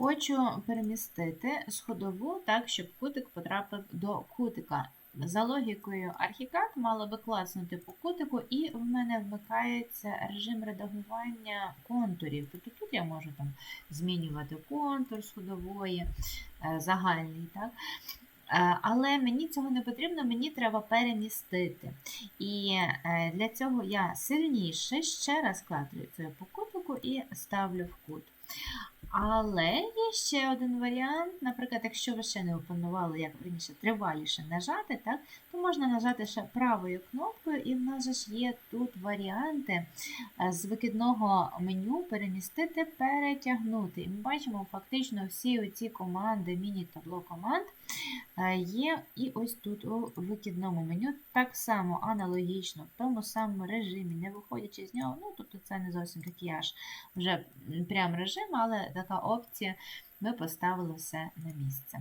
Хочу перемістити сходову так, щоб кутик потрапив до кутика. За логікою архікад мало би класнути по кутику, і в мене вмикається режим редагування контурів. Тобто тут я можу там змінювати контур сходової, е, загальний. Так? Е, Але мені цього не потрібно, мені треба перемістити. І е, для цього я сильніше ще раз клацаю по кутику і ставлю в кут. Але є ще один варіант. Наприклад, якщо ви ще не опанували, як раніше триваліше нажати, так, то можна нажати ще правою кнопкою, і в нас ж є тут варіанти е, з викидного меню перемістити, перетягнути. І ми бачимо фактично всі оці команди, міні-табло команд е, є і ось тут у викидному меню. Так само аналогічно, в тому самому режимі, не виходячи з нього. Ну, тобто це не зовсім такий аж вже прям режим, але така опція, ми поставили все на місце.